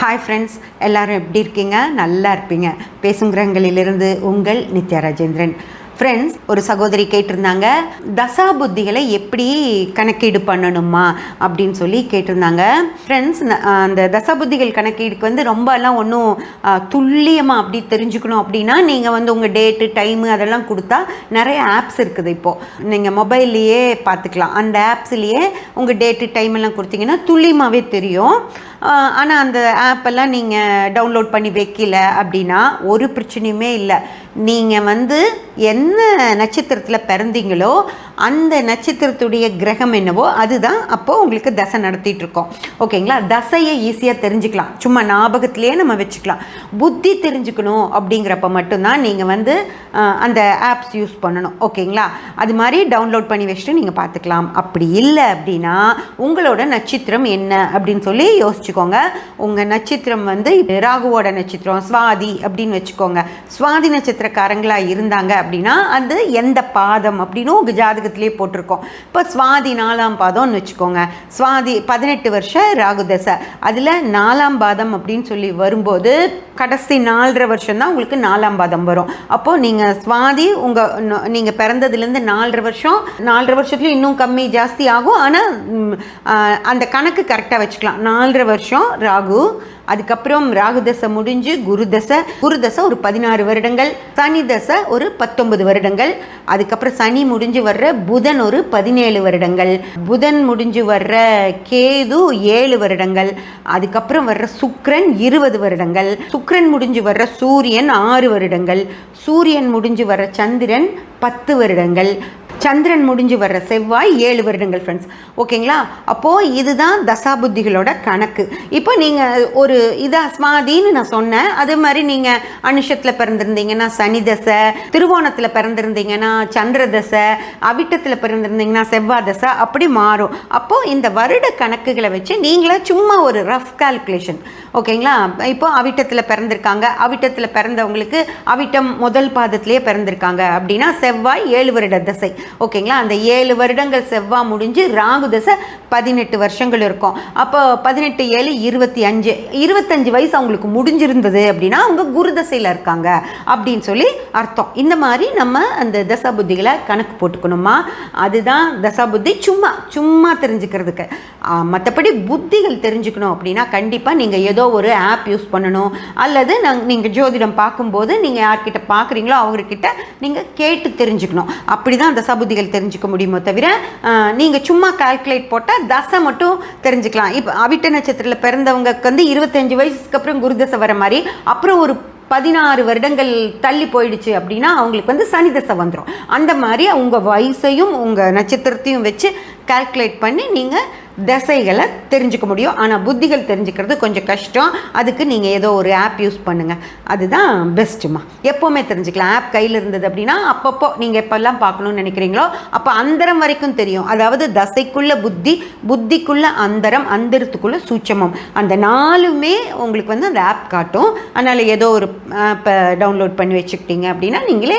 Hi friends எல்லோரும் எப்படி இருக்கீங்க? நல்லா இருப்பீங்க. பேசுங்கிறங்களிலிருந்து உங்கள் நித்யா ராஜேந்திரன். ஃப்ரெண்ட்ஸ் ஒரு சகோதரி கேட்டிருந்தாங்க தசா புத்திகளை எப்படி கணக்கீடு பண்ணணுமா? அப்படின்னு சொல்லி கேட்டிருந்தாங்க. ஃப்ரெண்ட்ஸ் அந்த தசா புத்திகள் கணக்கீடுக்கு வந்து ரொம்பலாம் ஒன்றும் துல்லியமாக அப்படி தெரிஞ்சுக்கணும் அப்படின்னா நீங்கள் வந்து உங்கள் டேட்டு டைமு அதெல்லாம் கொடுத்தா நிறைய ஆப்ஸ் இருக்குது இப்போது நீங்கள் மொபைல்லையே பார்த்துக்கலாம். அந்த ஆப்ஸ்லேயே உங்கள் டேட்டு டைம் எல்லாம் கொடுத்தீங்கன்னா துல்லியமாகவே தெரியும். ஆனால் அந்த ஆப்பெல்லாம் நீங்கள் டவுன்லோட் பண்ணி வைக்கல அப்படின்னா ஒரு பிரச்சனையுமே இல்லை. நீங்கள் வந்து என்ன நட்சத்திரத்தில் பிறந்தீங்களோ அந்த நட்சத்திரத்துடைய கிரகம் என்னவோ அதுதான் அப்போது உங்களுக்கு தசை நடத்திட்டு இருக்கோம். ஓகேங்களா? தசையை ஈஸியாக தெரிஞ்சுக்கலாம். சும்மா ஞாபகத்திலேயே நம்ம வச்சுக்கலாம். புத்தி தெரிஞ்சுக்கணும் அப்படிங்கிறப்ப மட்டும்தான் நீங்கள் வந்து அந்த ஆப்ஸ் யூஸ் பண்ணணும். ஓகேங்களா? அது மாதிரி டவுன்லோட் பண்ணி வச்சுட்டு நீங்கள் பார்த்துக்கலாம். அப்படி இல்லை அப்படின்னா உங்களோட நட்சத்திரம் என்ன அப்படின்னு சொல்லி யோசிச்சுக்கோங்க. உங்கள் நட்சத்திரம் வந்து ராகுவோட நட்சத்திரம் சுவாதி அப்படின்னு வச்சுக்கோங்க. சுவாதி நட்சத்திரக்காரங்களாக இருந்தாங்க அப்படின்னா அது எந்த பாதம் அப்படின்னு உங்கள் ஜாதகத்திலே போட்டிருக்கோம். இப்போ சுவாதி நாலாம் பாதம்னு வச்சுக்கோங்க. சுவாதி பதினெட்டு வருஷம் ராகுதசை. அதில் நாலாம் பாதம் அப்படின்னு சொல்லி வரும்போது கடைசி நாலரை வருஷம் தான் உங்களுக்கு நாலாம் பாதம் வரும். அப்போது நீங்கள் சுவாதி உங்கள் நீங்கள் பிறந்ததுலேருந்து நாலரை வருஷம் நாலரை வருஷத்துலையும் இன்னும் கம்மி ஜாஸ்தி ஆகும். ஆனால் அந்த கணக்கு கரெக்டாக வச்சுக்கலாம். நாலரை வருஷம் ராகு அதுக்கப்புறம் ராகு தசை முடிஞ்சு குரு தசை. குரு தசை ஒரு பதினாறு வருடங்கள் சனி தசை ஒரு பத்தொன்பது வருடங்கள். அதுக்கப்புறம் சனி முடிஞ்சு வர்ற புதன் ஒரு பதினேழு வருடங்கள். புதன் முடிஞ்சு வர்ற கேது ஏழு வருடங்கள். அதுக்கப்புறம் வர்ற சுக்ரன் இருபது வருடங்கள். சுக் சுக்கிரன் முடிஞ்சு வர்ற சூரியன் ஆறு வருடங்கள். சூரியன் முடிஞ்சு வர்ற சந்திரன் பத்து வருடங்கள். சந்திரன் முடிஞ்சு வர்ற செவ்வாய் ஏழு வருடங்கள் ஃப்ரெண்ட்ஸ் ஓகேங்களா அப்போது இதுதான் தசாபுத்திகளோட கணக்கு. இப்போ நீங்கள் ஒரு இதாக ஸ்மாதின்னு நான் சொன்னேன். அதே மாதிரி நீங்கள் அனுஷத்தில் பிறந்திருந்தீங்கன்னா சனி தசை திருவோணத்தில் பிறந்திருந்தீங்கன்னா சந்திர தசை அவிட்டத்தில் பிறந்திருந்தீங்கன்னா செவ்வாய் தசை அப்படி மாறும். அப்போது இந்த வருட கணக்குகளை வச்சு நீங்களே சும்மா ஒரு ரஃப் கால்குலேஷன் ஓகேங்களா இப்போ அவிட்டத்தில் பிறந்திருக்காங்க. அவிட்டத்தில் பிறந்தவங்களுக்கு அவிட்டம் முதல் பாதத்திலே பிறந்திருக்காங்க. அப்படின்னா செவ்வாய் ஏழு வருட தசை. ஓகேங்களா? அந்த ஏழு வருடங்கள் செவ்வாய் முடிஞ்சு ராகு தசை பதினெட்டு வருஷங்கள் இருக்கும். அப்போ பதினெட்டு ஏழு இருபத்தி அஞ்சு இருபத்தஞ்சு வயசு அவங்களுக்கு முடிஞ்சிருந்தது அப்படின்னா அவங்க குரு தசையில் இருக்காங்க அப்படின்னு சொல்லி அர்த்தம். இந்த மாதிரி நம்ம அந்த தசா புத்திகளை கணக்கு போட்டுக்கணுமா? அதுதான் தசா புத்தி சும்மா சும்மா தெரிஞ்சுக்கிறதுக்கு. மற்றபடி புத்திகள் தெரிஞ்சுக்கணும் அப்படின்னா கண்டிப்பாக நீங்கள் ஏதோ ஒரு ஆப் யூஸ் பண்ணணும். அல்லது நாங்கள் நீங்கள் ஜோதிடம் பார்க்கும்போது நீங்கள் யார்கிட்ட பார்க்குறீங்களோ அவர்கிட்ட நீங்கள் கேட்டு தெரிஞ்சுக்கணும். அப்படி தான் பகுதிகள் தெரிஞ்சுக்க முடியுமோ தவிர நீங்கள் சும்மா கால்குலேட் போட்டால் தசை மட்டும் தெரிஞ்சுக்கலாம். இப்போ அவிட்ட நட்சத்திரத்தில் பிறந்தவங்களுக்கு வந்து இருபத்தஞ்சு வயசுக்கு அப்புறம் குருதசை வர மாதிரி அப்புறம் ஒரு பதினாறு வருடங்கள் தள்ளி போயிடுச்சு அப்படின்னா அவங்களுக்கு வந்து சனி தசை வந்துடும் அந்த மாதிரி உங்கள் வயசையும் உங்கள் நட்சத்திரத்தையும் வச்சு கால்குலேட் பண்ணி நீங்கள் தசைகளை தெரிஞ்சுக்க முடியும். ஆனால் புத்திகள் தெரிஞ்சுக்கிறது கொஞ்சம் கஷ்டம். அதுக்கு நீங்கள் ஏதோ ஒரு ஆப் யூஸ் பண்ணுங்கள் அதுதான் பெஸ்ட்டுமா எப்போவுமே தெரிஞ்சுக்கலாம். ஆப் கையில் இருந்தது அப்படின்னா அப்பப்போ நீங்கள் எப்போல்லாம் பார்க்கணும்னு நினைக்கிறீங்களோ அப்போ அந்தரம் வரைக்கும் தெரியும். அதாவது தசைக்குள்ள புத்தி புத்திக்குள்ள அந்தரம் அந்தரத்துக்குள்ள சூட்சமம். அந்த நாலுமே உங்களுக்கு வந்து அந்த ஆப் காட்டும். அதனால் ஏதோ ஒரு ஆப்பை டவுன்லோட் பண்ணி வச்சுக்கிட்டீங்க அப்படின்னா நீங்களே